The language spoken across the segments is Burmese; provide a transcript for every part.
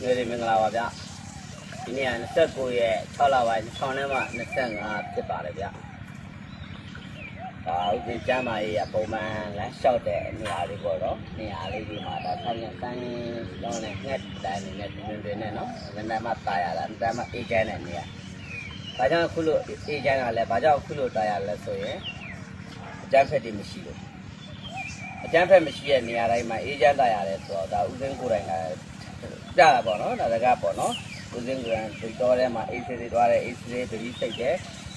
ကျေးဇူးမင်္ဂလာပါဗျဒီနေ့က29ရက်6လပိုင်း6နှစ်မှ25ဖြစ်ပါတယ်ဗျဒါဥပဒေကျမ်းမာရေးကပုံမှန်လမ်းလျှောက်တဲ့နေရာလေးပေါ့နော်နေရာလေးဒီမှာဒါဆိုင်ရတိုင်းလုံးနဲ့ငှက်တိုင်းနဲ့တွင်တွင်နဲ့နော်နည်းနည်းမှတာရတာနည်းနည်းမှအေးချမ်းတဲ့နေရာဘာကြောင့်အခုလို့အေးချမ်းတာလဲဘာကြောင့်အခုလို့တာရလဲဆိုရင်အကျန်းဖက်တွေမရှိလို့အကျန်းဖက်မရှိတဲ့နေရာတိုင်းမှာအေးချမ်းတာရတယ်ဆိုတော့ဒါဥစဉ်ကိုယ်တိုင်က ကြတာပေါ့နော်ဒါတကားပေါ့နော်ဦးစင်းကံဒီတော်ထဲမှာအေးဆေးဆေးသွားတယ်အေးဆေးဆေးတတိစိတ်တယ်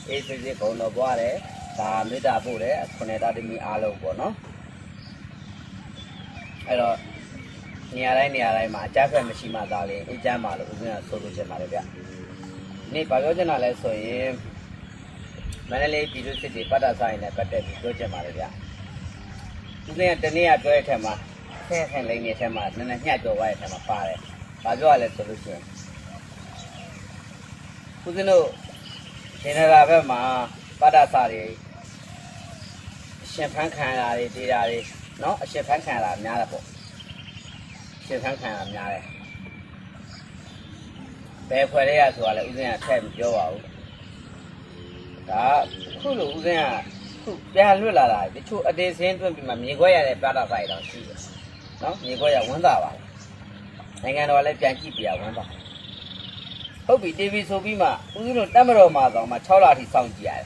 အေးဆေးဆေးဘုံတော်ပွားတယ်ဒါမေတ္တာပို့တယ်ခုနှစ်တာတမီအားလုံးပေါ့နော်အဲ့တော့နေရာတိုင်းနေရာတိုင်းမှာအကြမ်းဖက်မရှိမှသာလေအေးချမ်းပါလို့ဦးစင်းကဆိုလို့ချင်ပါတယ်ဗျနေ့ဘာပြောချင်တာလဲဆိုရင်မန္တလေးပြည်သူစစ်တွေပတ်တာဆိုင်နဲ့ပတ်သက်ပြီးပြောချင်ပါတယ်ဗျဦးစင်းကတနေ့ကပြောတဲ့ထက်မှာ ဆဲဆဲလိမ့်နေတဲ့မှာနည်းနည်းညှက်ကြော်သွားတဲ့ထဲမှာပါတယ်။ဘာပြောရလဲဆိုလို့ရှိရင်ဦးဇင်းတို့ရှင်နရာဘက်မှာပတ္တစာတွေအရှင်ဖန်းခံရတာတွေတရားတွေနော်အရှင်ဖန်းခံရတာများတယ်ပေါ့။အရှင်ဖန်းခံရတာများတယ်။ဘယ်ဖွဲ့လေးရဆိုတာလဲဦးဇင်းကထည့်မပြောပါဘူး။ဒါခုလိုဦးဇင်းကခုပြန်လွတ်လာတာတချို့အတေးစင်းတွင်းပြီးမှမြေခွက်ရတဲ့ပတ္တစာတွေတောင်ရှိတယ်။ နော်မြေခွက်ရဝန်းတာပါနိုင်ငံတော်လည်းပြန်ကြည့်ပြရဝန်းတာဟုတ်ပြီ TV ဆိုပြီးမှဦးဇင်းတို့တက်မတော်မှာတော့မှ6လထိစောင့်ကြည့်ရတယ်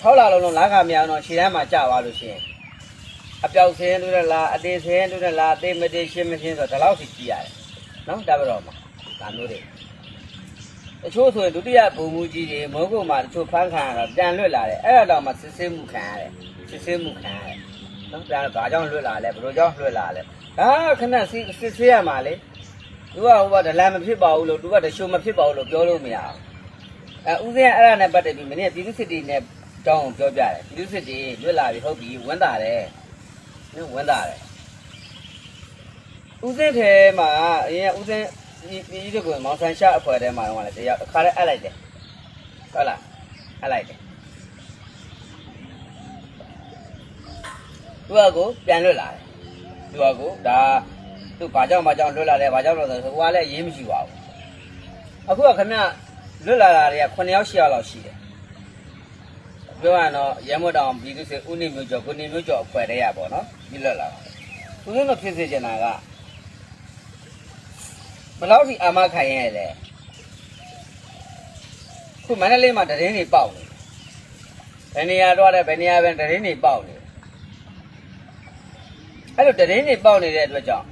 6လလုံးလုံးလားကမြောင်တော့ရှည်တန်းမှာကြာသွားလို့ရှိရင်အပြောက်ဆင်းတွေ့ရလားအသေးဆင်းတွေ့ရလားအသေးမသေးရှင်းမရှင်းဆိုတော့ဒီလောက်ထိကြည့်ရတယ်နော်တက်မတော်မှာဒါမျိုးတွေတချို့ဆိုရင်ဒုတိယဘုံမူကြီးတွေမိုးကုတ်မှာတချို့ဖမ်းခံရတော့ပြန်လွတ်လာတယ်အဲ့ဒါတော့မှစစ်ဆေးမှုခံရတယ်စစ်ဆေးမှုခံရတယ် နော်ဒါဘာကြောင့်လွတ်လာလဲဘယ်လိုကြောင့်လွတ်လာလဲဒါခဏစစ်စစ်ဆေးရမှာလေသူကဟိုကဒလန်မဖြစ်ပါဘူးလို့သူကတရှိုးမဖြစ်ပါဘူးလို့ပြောလို့မရအောင်အဲဦးစင်းအဲ့ဒါနဲ့ပတ်သက်ပြီးမင်းကပြည်သူစစ်တီနဲ့တောင်းပြောပြတယ်ပြည်သူစစ်တီလွတ်လာပြီဟုတ်ပြီဝန်းတာတယ်နော်ဝန်းတာတယ်ဦးစင်းထဲမှာအရင်ဦးစင်းဒီဒီတို့ကမောင်ဆန်ရှာအဖွဲ့ထဲမှာတော့လည်းတရားအခါလေးအပ်လိုက်တယ်ဟုတ်လားအပ်လိုက်တယ် သူကကိုပြန်လွတ်လာတယ်သူကကိုဒါသူဘာကြောင့်ဘာကြောင့်လွတ်လာလဲဘာကြောင့်လို့ဆိုဟိုကလည်းရေးမရှိပါဘူးအခုကခင်ဗျလွတ်လာတာတွေက9ယောက်10ယောက်လောက်ရှိတယ်ပြောရရင်တော့ရဲမွတ်တောင်ပြည်သူစစ်ဦးနေမျိုးကျော်ကိုနေမျိုးကျော်အဖွဲ့တည်းရပေါ့နော်ဒီလွတ်လာတာဦးဇင်းတို့ဖြစ်စေချင်တာကဘယ်လောက်ထိအာမခံရလဲခုမန္တလေးမှာတရင်တွေပေါက်နေဘယ်နေရာတော့တဲ့ဘယ်နေရာပဲတရင်တွေပေါက်နေ အဲ့လိုတရင်တွေပေါက်နေတဲ့အတွက်ကြောင့်